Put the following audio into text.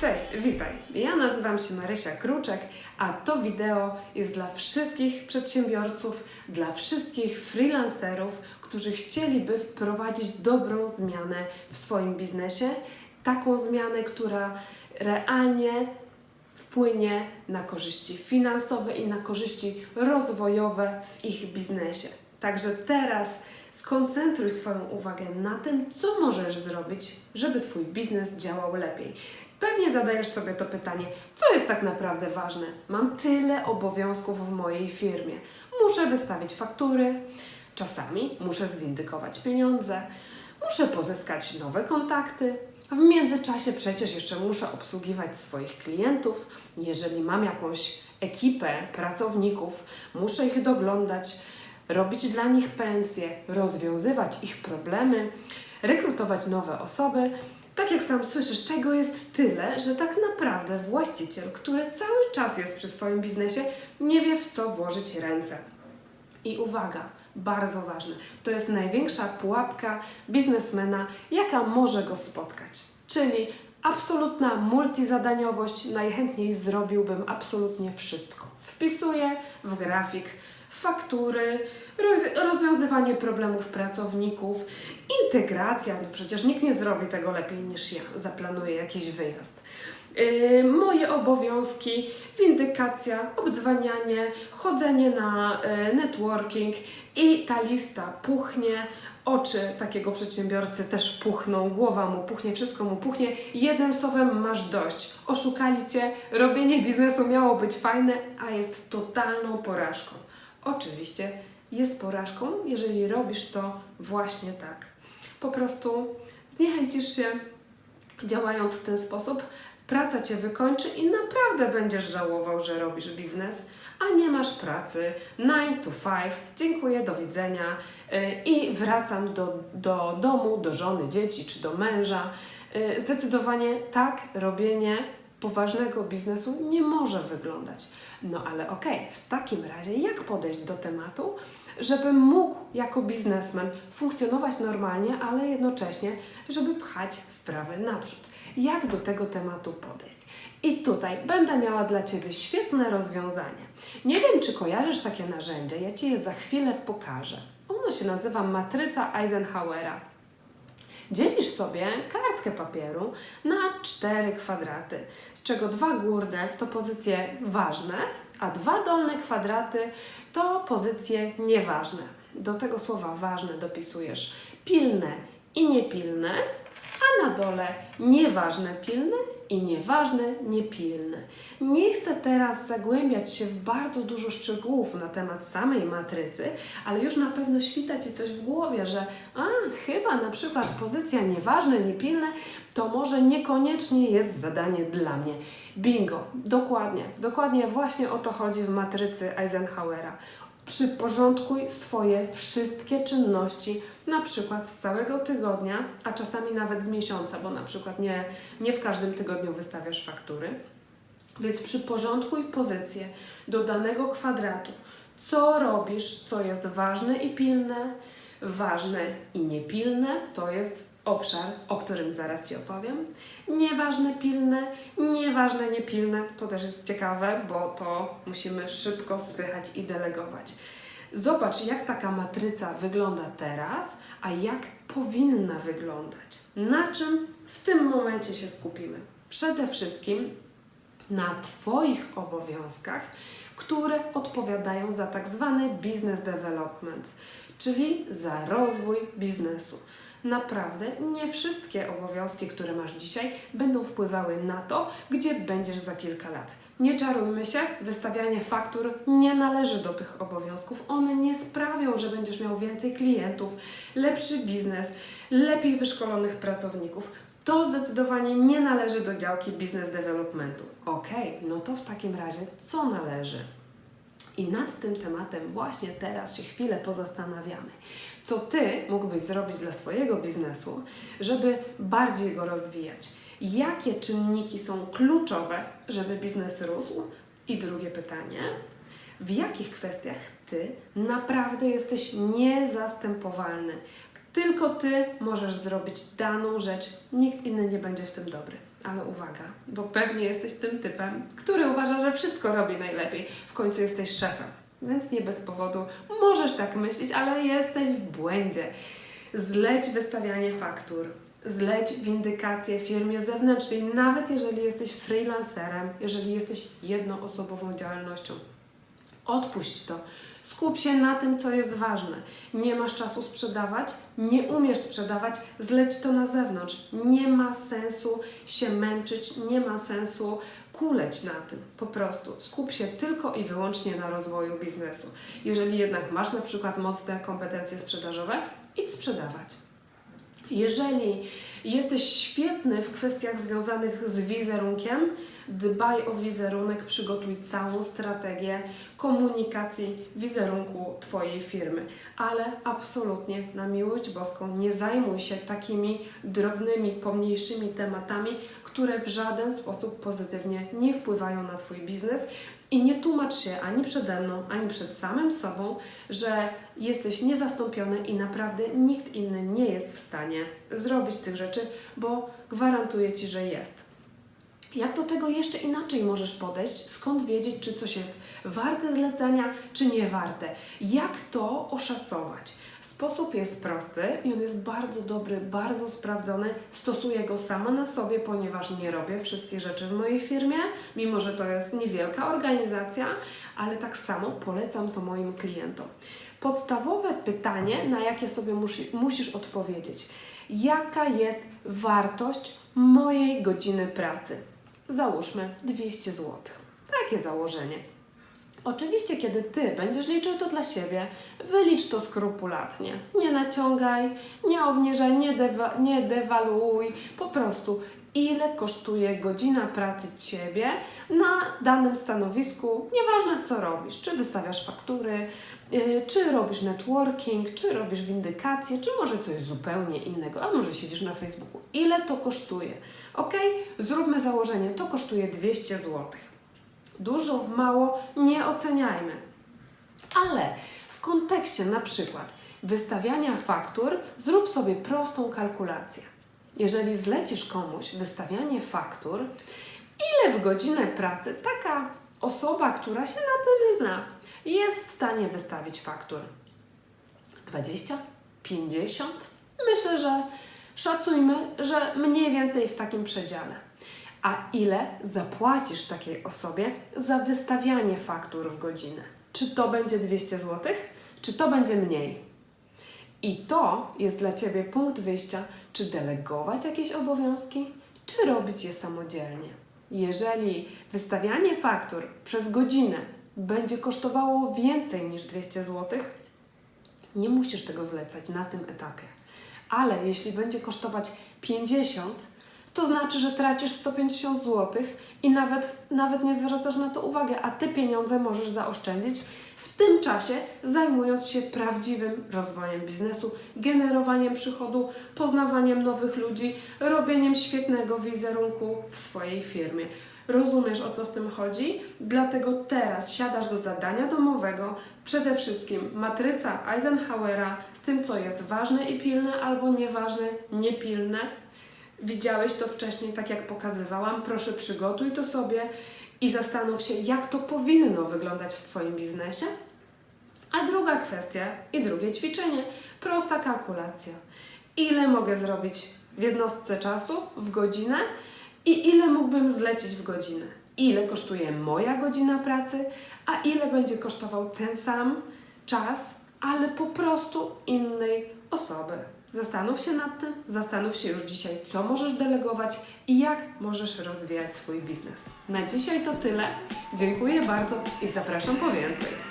Cześć, witaj. Ja nazywam się Marysia Kruczek, a to wideo jest dla wszystkich przedsiębiorców, dla wszystkich freelancerów, którzy chcieliby wprowadzić dobrą zmianę w swoim biznesie, taką zmianę, która realnie wpłynie na korzyści finansowe i na korzyści rozwojowe w ich biznesie. Także teraz skoncentruj swoją uwagę na tym, co możesz zrobić, żeby Twój biznes działał lepiej. Pewnie zadajesz sobie to pytanie, co jest tak naprawdę ważne? Mam tyle obowiązków w mojej firmie. Muszę wystawić faktury, czasami muszę zwindykować pieniądze, muszę pozyskać nowe kontakty. W międzyczasie przecież jeszcze muszę obsługiwać swoich klientów. Jeżeli mam jakąś ekipę pracowników, muszę ich doglądać, robić dla nich pensje, rozwiązywać ich problemy, rekrutować nowe osoby. Tak jak sam słyszysz, tego jest tyle, że tak naprawdę właściciel, który cały czas jest przy swoim biznesie, nie wie w co włożyć ręce. I uwaga, bardzo ważne, to jest największa pułapka biznesmena, jaka może go spotkać. Czyli absolutna multizadaniowość, najchętniej zrobiłbym absolutnie wszystko. Wpisuję w grafik faktury, ro- rozwiązywanie problemów pracowników, integracja, no przecież nikt nie zrobi tego lepiej niż ja, zaplanuję jakiś wyjazd. Yy, moje obowiązki, windykacja, obdzwanianie, chodzenie na yy, networking i ta lista puchnie, oczy takiego przedsiębiorcy też puchną, głowa mu puchnie, wszystko mu puchnie. Jednym słowem masz dość. Oszukali cię, robienie biznesu miało być fajne, a jest totalną porażką. Oczywiście jest porażką, jeżeli robisz to właśnie tak. Po prostu zniechęcisz się, działając w ten sposób, praca cię wykończy i naprawdę będziesz żałował, że robisz biznes, a nie masz pracy 9 to 5. Dziękuję, do widzenia yy, i wracam do, do domu, do żony, dzieci czy do męża. Yy, Zdecydowanie tak robienie poważnego biznesu nie może wyglądać. No ale okej, w takim razie jak podejść do tematu, żeby mógł jako biznesmen funkcjonować normalnie, ale jednocześnie, żeby pchać sprawy naprzód? Jak do tego tematu podejść? I tutaj będę miała dla Ciebie świetne rozwiązanie. Nie wiem, czy kojarzysz takie narzędzie, ja Ci je za chwilę pokażę. Ono się nazywa matryca Eisenhowera. Dzielisz sobie kartkę papieru na cztery kwadraty, z czego dwa górne to pozycje ważne, a dwa dolne kwadraty to pozycje nieważne. Do tego słowa ważne dopisujesz pilne i niepilne, a na dole nieważne pilne i nieważne niepilne. Nie chcę teraz zagłębiać się w bardzo dużo szczegółów na temat samej matrycy, ale już na pewno świta Ci coś w głowie, że a, chyba na przykład pozycja nieważne, niepilne to może niekoniecznie jest zadanie dla mnie. Bingo, dokładnie, dokładnie właśnie o to chodzi w matrycy Eisenhowera. Przyporządkuj swoje wszystkie czynności, na przykład z całego tygodnia, a czasami nawet z miesiąca, bo na przykład nie, nie w każdym tygodniu wystawiasz faktury. Więc przyporządkuj pozycję do danego kwadratu. Co robisz, co jest ważne i pilne, ważne i niepilne, to jest obszar, o którym zaraz Ci opowiem. Nieważne, pilne, nieważne, niepilne, to też jest ciekawe, bo to musimy szybko spychać i delegować. Zobacz, jak taka matryca wygląda teraz, a jak powinna wyglądać. Na czym w tym momencie się skupimy? Przede wszystkim na Twoich obowiązkach, które odpowiadają za tak zwany business development, czyli za rozwój biznesu. Naprawdę nie wszystkie obowiązki, które masz dzisiaj, będą wpływały na to, gdzie będziesz za kilka lat. Nie czarujmy się, wystawianie faktur nie należy do tych obowiązków. One nie sprawią, że będziesz miał więcej klientów, lepszy biznes, lepiej wyszkolonych pracowników. To zdecydowanie nie należy do działki business developmentu. Ok, no to w takim razie co należy? I nad tym tematem właśnie teraz się chwilę pozastanawiamy. Co Ty mógłbyś zrobić dla swojego biznesu, żeby bardziej go rozwijać? Jakie czynniki są kluczowe, żeby biznes rósł? I drugie pytanie, w jakich kwestiach Ty naprawdę jesteś niezastępowalny? Tylko Ty możesz zrobić daną rzecz, nikt inny nie będzie w tym dobry. Ale uwaga, bo pewnie jesteś tym typem, który uważa, że wszystko robi najlepiej. W końcu jesteś szefem. Więc nie bez powodu możesz tak myśleć, ale jesteś w błędzie. Zleć wystawianie faktur, zleć windykację firmie zewnętrznej, nawet jeżeli jesteś freelancerem, jeżeli jesteś jednoosobową działalnością. Odpuść to. Skup się na tym, co jest ważne. Nie masz czasu sprzedawać, nie umiesz sprzedawać, zleć to na zewnątrz. Nie ma sensu się męczyć, nie ma sensu kuleć na tym. Po prostu skup się tylko i wyłącznie na rozwoju biznesu. Jeżeli jednak masz na przykład mocne kompetencje sprzedażowe, idź sprzedawać. Jeżeli jesteś świetny w kwestiach związanych z wizerunkiem, dbaj o wizerunek, przygotuj całą strategię komunikacji wizerunku Twojej firmy. Ale absolutnie na miłość boską nie zajmuj się takimi drobnymi, pomniejszymi tematami, które w żaden sposób pozytywnie nie wpływają na Twój biznes. I nie tłumacz się ani przede mną, ani przed samym sobą, że jesteś niezastąpiony i naprawdę nikt inny nie jest w stanie zrobić tych rzeczy, bo gwarantuję Ci, że jest. Jak do tego jeszcze inaczej możesz podejść? Skąd wiedzieć, czy coś jest warte zlecenia, czy nie warte? Jak to oszacować? Sposób jest prosty i on jest bardzo dobry, bardzo sprawdzony. Stosuję go sama na sobie, ponieważ nie robię wszystkich rzeczy w mojej firmie, mimo że to jest niewielka organizacja, ale tak samo polecam to moim klientom. Podstawowe pytanie, na jakie sobie musi, musisz odpowiedzieć: jaka jest wartość mojej godziny pracy? Załóżmy 200 zł. Takie założenie. Oczywiście, kiedy Ty będziesz liczył to dla siebie, wylicz to skrupulatnie. Nie naciągaj, nie obniżaj, nie, dewa nie dewaluuj. Po prostu, ile kosztuje godzina pracy Ciebie na danym stanowisku, nieważne co robisz, czy wystawiasz faktury, yy, czy robisz networking, czy robisz windykację, czy może coś zupełnie innego, a może siedzisz na Facebooku. Ile to kosztuje? Ok, zróbmy założenie, to kosztuje 200 złotych dużo, mało, nie oceniajmy. Ale w kontekście na przykład wystawiania faktur, zrób sobie prostą kalkulację. Jeżeli zlecisz komuś wystawianie faktur, ile w godzinę pracy taka osoba, która się na tym zna, jest w stanie wystawić faktur? 20? 50? Myślę, że szacujmy, że mniej więcej w takim przedziale. A ile zapłacisz takiej osobie za wystawianie faktur w godzinę? Czy to będzie 200 zł, czy to będzie mniej? I to jest dla Ciebie punkt wyjścia, czy delegować jakieś obowiązki, czy robić je samodzielnie. Jeżeli wystawianie faktur przez godzinę będzie kosztowało więcej niż 200 zł, nie musisz tego zlecać na tym etapie. Ale jeśli będzie kosztować 50, to znaczy, że tracisz 150 zł i nawet, nawet nie zwracasz na to uwagi, a ty pieniądze możesz zaoszczędzić w tym czasie, zajmując się prawdziwym rozwojem biznesu, generowaniem przychodu, poznawaniem nowych ludzi, robieniem świetnego wizerunku w swojej firmie. Rozumiesz o co w tym chodzi? Dlatego teraz siadasz do zadania domowego. Przede wszystkim matryca Eisenhowera z tym, co jest ważne i pilne, albo nieważne, niepilne widziałeś to wcześniej, tak jak pokazywałam, proszę przygotuj to sobie i zastanów się, jak to powinno wyglądać w Twoim biznesie. A druga kwestia i drugie ćwiczenie, prosta kalkulacja. Ile mogę zrobić w jednostce czasu, w godzinę i ile mógłbym zlecić w godzinę? Ile kosztuje moja godzina pracy, a ile będzie kosztował ten sam czas, ale po prostu innej osoby. Zastanów się nad tym, zastanów się już dzisiaj, co możesz delegować i jak możesz rozwijać swój biznes. Na dzisiaj to tyle. Dziękuję bardzo i zapraszam po więcej.